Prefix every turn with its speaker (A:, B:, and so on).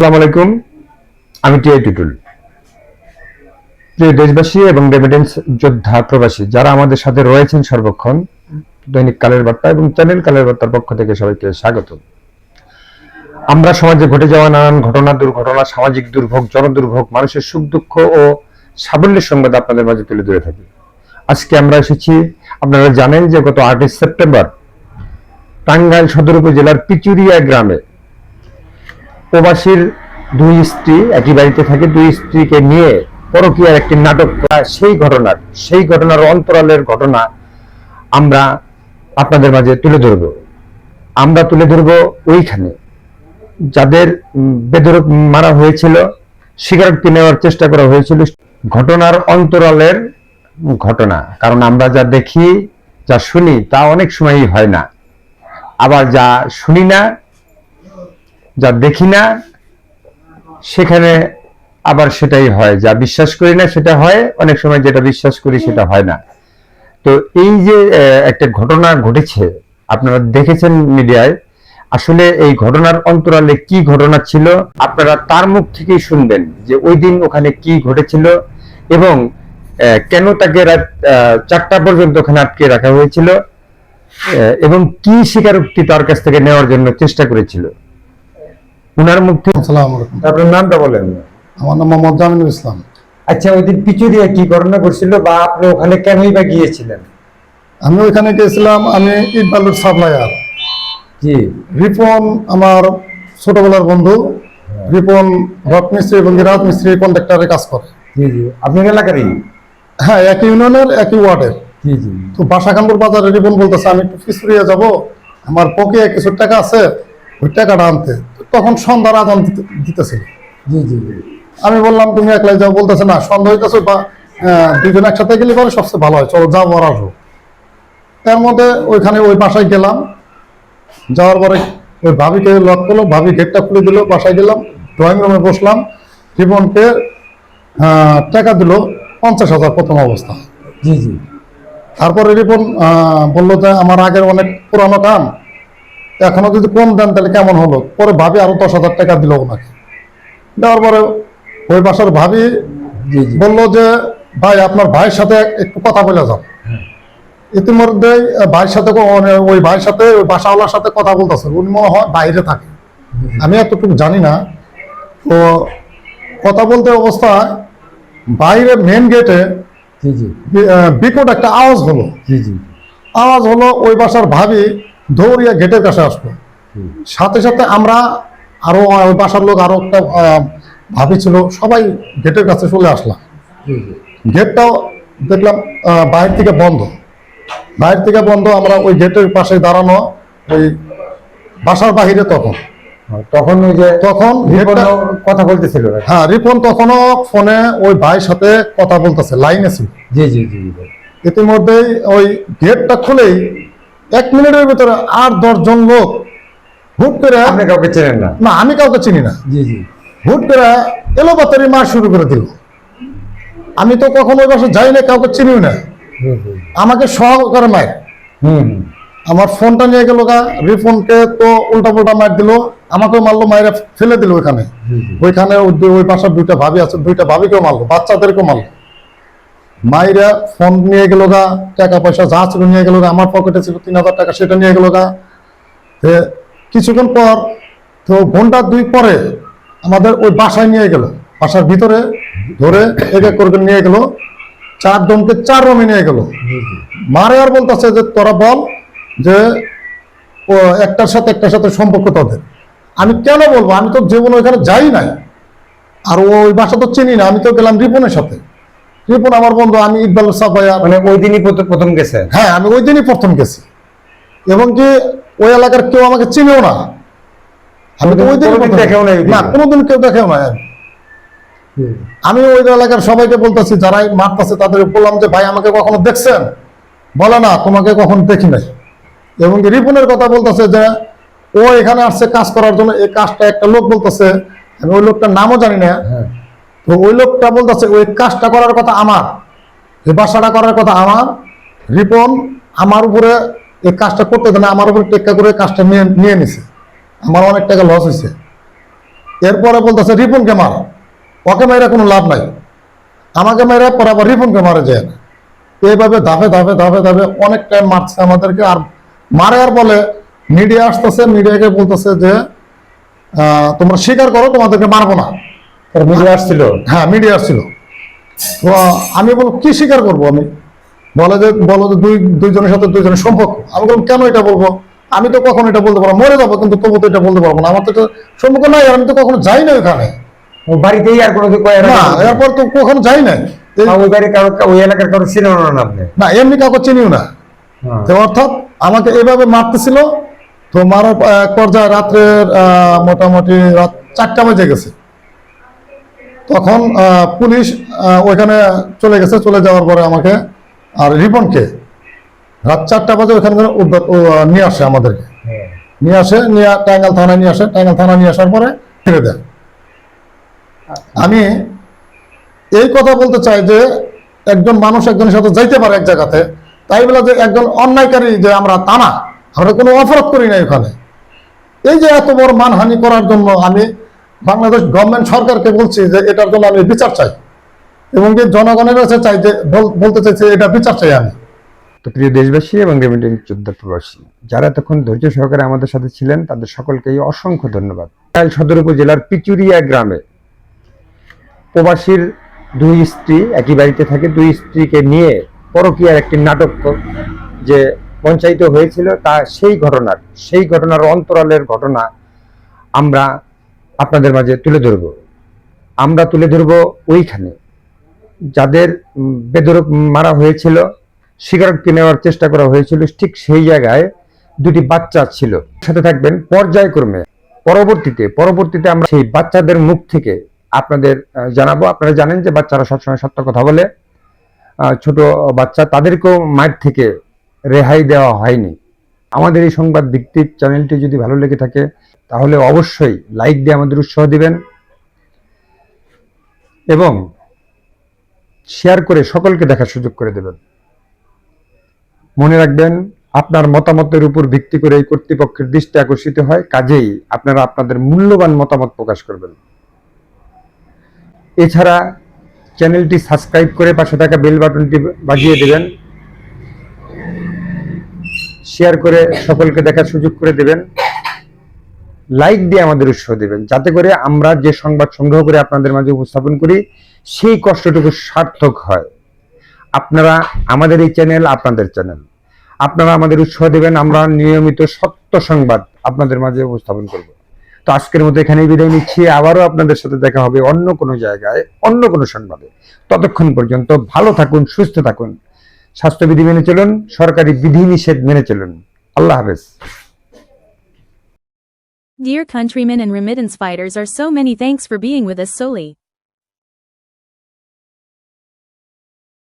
A: আসসালামু আলাইকুম। আমি টিআই টুটুল। প্রিয় দেশবাসী এবং রেমিডেন্স যোদ্ধা প্রবাসী, যারা আমাদের সাথে রয়েছেন সর্বক্ষণ, দৈনিক কালের বার্তা এবং চ্যানেল কালের বার্তার পক্ষ থেকে সবাইকে স্বাগত। আমরা সমাজে ঘটে যাওয়া নানান ঘটনা, দুর্ঘটনা, সামাজিক দুর্ভোগ, জনদুর্ভোগ, মানুষের সুখ, দুঃখ ও সাফল্যের সংবাদ আপনাদের মাঝে তুলে ধরে থাকি। আজকে আমরা এসেছি, আপনারা জানেন যে গত আটই সেপ্টেম্বর টাঙ্গাইল সদর উপজেলার পিচুরিয়া গ্রামে প্রবাসীর দুই স্ত্রী, একই বাড়িতে থাকে, দুই স্ত্রীকে নিয়ে পরকীয়ার একটি নাটক সেই ঘটনার সেই ঘটনার অন্তরালের ঘটনা আমরা আপনাদের মাঝে তুলে ধরব। আমরা তুলে ধরব ওইখানে। যাদের বেধড়ক মারা হয়েছিল, স্বীকারোক্তি নেওয়ার চেষ্টা করা হয়েছিল, ঘটনার অন্তরালের ঘটনা। কারণ আমরা যা দেখি, যা শুনি, তা অনেক সময়ই হয় না। আবার যা শুনি না যা দেখি না সেখানে আবার সেটাই হয়। যা বিশ্বাস করি না সেটা হয়। অনেক সময় যেটা বিশ্বাস করি সেটা হয় না। তো এই যে একটা ঘটনা ঘটেছে আপনারা দেখেছেন মিডিয়ায় আসলে এই ঘটনার অন্তরালে কি ঘটনা ছিল আপনারা তার মুখ থেকেই শুনবেন যে ওই দিন ওখানে কি ঘটেছিল এবং কেন তাকে রাত আহ, চারটা পর্যন্ত ওখানে আটকে রাখা হয়েছিল এবং কি স্বীকারোক্তি তার কাছ থেকে নেওয়ার জন্য চেষ্টা করেছিল।
B: আসসালামু আলাইকুম।
A: আপনার নামটা বলেন।
B: আমার নাম মোহাম্মদ জামিনুল ইসলাম।
A: আচ্ছা ওই দিন পিছু দিয়ে কি ঘটনা করছিল বা আপনি ওখানে কেনই বা গিয়েছিলেন?
B: আমি ওইখানে গেছিলাম আমি ইট বালুর সাপ্লায়ার
A: জি।
B: রিপন আমার ছোটবেলার বন্ধু। রিপন রক মিস্ত্রি এবং রাত মিস্ত্রি কন্ট্রাক্টরে কাজ করে।
A: জি জি। আপনার এলাকারই?
B: হ্যাঁ একই ইউনিয়নের একই ওয়ার্ডের।
A: জি জি।
B: তো বাসাকান্দুর বাজারে রিপন বলতেছে আমি একটু ফিসুরিয়া যাব। আমার পকে কিছু টাকা আছে ওই টাকাটা আনতে। তখন সন্ধ্যার আজান দিতে- দিতেছিল।
A: জি জি জি।
B: আমি বললাম তুমি একলাই যাও বলতেছে না সন্ধ্যা হইতেছে বা দুজন একসাথে গেলে পরে সবচেয়ে ভালো হয়। চলো যাব আর আসো তার মধ্যে ওইখানে ওই বাসায় গেলাম। যাওয়ার পরে ওই ভাবিকে লক করল ভাবি গেটটা খুলে দিল বাসায় গেলাম ড্রয়িং রুমে বসলাম। রিপনকে আহ, টাকা দিল পঞ্চাশ হাজার প্রথম অবস্থা।
A: জি জি।
B: তারপরে রিপন বলল যে আমার আগের অনেক পুরানো কাম এখনও যদি কম দেন তাহলে কেমন হলো? পরে ভাবি আরও দশ হাজার টাকা দিল ওনাকে। দেওয়ার পরে ওই বাসার ভাবি বলল যে ভাই আপনার ভাইয়ের সাথে একটু কথা বলে যাও। ইতিমধ্যে ভাইয়ের সাথে মানে ওই ভাইয়ের সাথে ওই বাসাওয়ালার সাথে কথা বলতেছে। উনি মনে হয় বাইরে থাকে। আমি এতটুকু জানি না। তো কথা বলতে অবস্থায় বাইরে মেন গেটে
A: জি জি।
B: বিকট একটা আওয়াজ হলো।
A: জি জি।
B: আওয়াজ হলো ওই বাসার ভাবি দৌড়িয়া গেটের কাছে আসলো। সাথে সাথে আমরা আরও ওই বাসার লোক আরও একটা ভাবি ছিল সবাই গেটের কাছে চলে আসলাম। গেটটাও দেখলাম আহ, বাইরে থেকে বন্ধ। বাইরে থেকে বন্ধ আমরা ওই গেটের পাশে দাঁড়ানো ওই বাসার বাহিরে তখন।
A: তখন ওই যে
B: তখন
A: কথা বলতেছিল?
B: হ্যাঁ রিপন তখনও ফোনে ওই ভাইয়ের সাথে কথা বলতেছে লাইনে ছিল।
A: জি জি জি।
B: ইতিমধ্যেই ওই গেটটা খুলেই এক মিনিটের ভিতরে আট দশজন লোক হুট করে
A: আপনি কাউকে চেনেন না।
B: না আমি কাউকে চিনি না।
A: জি জি।
B: হুট করে এলো বাতারি মার শুরু করে দিল। আমি তো কখনো ওই বাসে যাই না কাউকে চিনিও না। আমাকে সহকারে মায়ের। আমার ফোনটা নিয়ে গেল গা রিফোনকে তো উল্টা পাল্টা মার দিল আমাকেও মারলো মায়েরা ফেলে দিল ওইখানে। ওইখানে ওই পাশার দুইটা ভাবি আছে দুইটা ভাবিকেও মারলো বাচ্চাদেরকেও মারলো। মায়েরা ফোন নিয়ে গেল গা, টাকা পয়সা যা ছিল নিয়ে গেল গা, আমার পকেটে ছিল তিন হাজার টাকা, সেটা নিয়ে গেল গা। কিছুক্ষণ পর, তো ঘণ্টা দুই পরে আমাদের ওই বাসায় নিয়ে গেল। বাসার ভিতরে ধরে এক এক করে নিয়ে গেল। চার জনকে চার রুমে নিয়ে গেল। মারে আর বলতেছে যে, তোরা বল যে, ও একটার সাথে একটার সাথে সম্পর্ক তাদের। আমি কেন বলব? আমি তো জীবন ওইখানে যাই নাই। আর ওই বাসা তো চিনি না, আমি তো গেলাম রিপনের সাথে। রিপন আমার বন্ধু আমি ইকবাল সাফাইয়া
A: মানে ওই দিনই প্রথম- গেছেন
B: হ্যাঁ আমি ওই দিনই প্রথম গেছি। এবং কি ওই এলাকার কেউ আমাকে চিনেও না। আমি তো ওই প্রথম-
A: দেখেও নাই
B: না কোনোদিন কেউ দেখেও না আমি ওই এলাকার সবাইকে বলতেছি যারাই মারতেছে তাদের বললাম যে ভাই আমাকে কখনো দেখছেন? বলে না তোমাকে কখনো দেখি নাই। এবং কি রিপনের কথা বলতেছে যে ও এখানে আসছে কাজ করার জন্য এই কাজটা একটা লোক বলতেছে আমি ওই লোকটার নামও জানি না।
A: হ্যাঁ।
B: তো ওই লোকটা বলতেছে, ওই কাজটা করার কথা আমার, এই বাসাটা করার কথা আমার। রিপন আমার উপরে এই কাজটা করতে না, আমার উপরে টেক্কা করে কাজটা নিয়ে নিয়ে নিছে। আমার অনেক টাকা লস হয়েছে এরপরে বলতেছে, রিপনকে মার, ওকে মেয়েরা কোনো লাভ নাই। আমাকে মেয়েরা পরে আবার রিপনকে মারা যায় না। এইভাবে ধাপে ধাপে ধাপে ধাপে অনেক টাইম মারছে আমাদেরকে। আর মারে আর বলে মিডিয়া আসতেছে মিডিয়াকে বলতেছে যে তোমরা স্বীকার করো, তোমাদেরকে মারবো না।
A: মিডিয়া আসছিল?
B: হ্যাঁ মিডিয়া আসছিল। তো আমি বলব কি স্বীকার করব আমি? বলে যে বলো যে দুই দুইজনের সাথে দুইজনের সম্পর্ক। আমি বললাম কেন এটা বলব? আমি তো কখনো এটা বলতে পারব মরে যাব কিন্তু তবু তো এটা বলতে পারব না। আমার তো এটা সম্পর্ক নাই আমি তো কখনো যাই না ওখানে।
A: বাড়িতেই আর কোনো না?
B: এরপর তো কখনো যাই না
A: ওই বাড়ি কারও ওই এলাকার কারও চিনেও না আপনি?
B: না এমনি কাউকে চিনিও না।
A: হ্যাঁ।
B: তো অর্থাৎ আমাকে এভাবে মারতেছিল তো মারার এক পর্যায়ে রাত্রের আহ, মোটামুটি রাত চারটা বেজে গেছে। তখন পুলিশ ওইখানে চলে গেছে চলে যাওয়ার পরে আমাকে আর রিপনকে রাত চারটা বাজে ওইখানে নিয়ে আসে আমাদেরকে। নিয়ে আসে নিয়ে টাঙ্গাল থানায় নিয়ে আসে টাঙ্গাল থানায় নিয়ে আসার পরে ছেড়ে দেয়। আমি এই কথা বলতে চাই যে একজন মানুষ একজনের সাথে যাইতে পারে এক জায়গাতে তাই বলে যে একজন অন্যায়কারী যে আমরা তা না আমরা কোনো অপরাধ করি না এখানে এই যে এত বড় মানহানি করার জন্য আমি বাংলাদেশ গভর্নমেন্ট সরকারকে বলছি যে এটার জন্য আমি বিচার চাই। এবং যে জনগণের কাছে চাই যে বল- বলতে চাইছি এটা বিচার চাই আমি।
A: তো প্রিয় দেশবাসী এবং রেমিটেন্স যোদ্ধা প্রবাসী, যারা তখন ধৈর্য সহকারে আমাদের সাথে ছিলেন, তাদের সকলকেই অসংখ্য ধন্যবাদ। সদর উপজেলার পিচুরিয়া গ্রামে প্রবাসীর দুই স্ত্রী, একই বাড়িতে থাকে, দুই স্ত্রীকে নিয়ে পরকীয়ার একটি নাটক যে পঞ্চায়িত হয়েছিল, তা সেই ঘটনার সেই ঘটনার অন্তরালের ঘটনা আমরা আপনাদের মাঝে তুলে ধরব। আমরা তুলে ধরব ওইখানে। যাদের বেধড়ক মারা হয়েছিল স্বীকারোক্তি নেওয়ার চেষ্টা করা হয়েছিল, ঠিক সেই জায়গায় দুটি বাচ্চা ছিল। সাথে থাকবেন পর্যায়ক্রমে। পরবর্তীতে পরবর্তীতে আমরা সেই বাচ্চাদের মুখ থেকে আপনাদের জানাব। আপনারা জানেন যে বাচ্চারা সবসময় সত্য কথা বলে। ছোট বাচ্চা, তাদেরকেও মাঠ থেকে রেহাই দেওয়া হয়নি। আমাদের এই সংবাদ ভিত্তিক চ্যানেলটি যদি ভালো লেগে থাকে, তাহলে অবশ্যই লাইক দিয়ে আমাদের উৎসাহ দিবেন এবং শেয়ার করে সকলকে দেখার সুযোগ করে দেবেন। মনে রাখবেন, আপনার মতামতের উপর ভিত্তি করে এই কর্তৃপক্ষের দৃষ্টি আকর্ষিত হয়, কাজেই আপনারা আপনাদের মূল্যবান মতামত প্রকাশ করবেন। এছাড়া চ্যানেলটি সাবস্ক্রাইব করে পাশে থাকা বেল বাটনটি বাজিয়ে দেবেন। শেয়ার করে সকলকে দেখার সুযোগ করে দেবেন। লাইক দিয়ে আমাদের উৎসাহ দেবেন। যাতে করে আমরা যে সংবাদ সংগ্রহ করে আপনাদের মাঝে উপস্থাপন করি, সেই কষ্টটুকু সার্থক হয়। আপনারা আমাদের এই চ্যানেল আপনাদের চ্যানেল আপনারা আমাদের উৎসাহ দেবেন, আমরা নিয়মিত সত্য সংবাদ আপনাদের মাঝে উপস্থাপন করব। তো আজকের মতো এখানেই বিদায় নিচ্ছি। আবারও আপনাদের সাথে দেখা হবে অন্য কোনো জায়গায়, অন্য কোনো সংবাদে। ততক্ষণ পর্যন্ত ভালো থাকুন, সুস্থ থাকুন। স্বাস্থ্যবিধি মেনে চলুন সরকারি বিধি নিষেধ মেনে চলুন আল্লাহ হাফেজ
C: Dear countrymen and remittance fighters are so many thanks for being with us solely.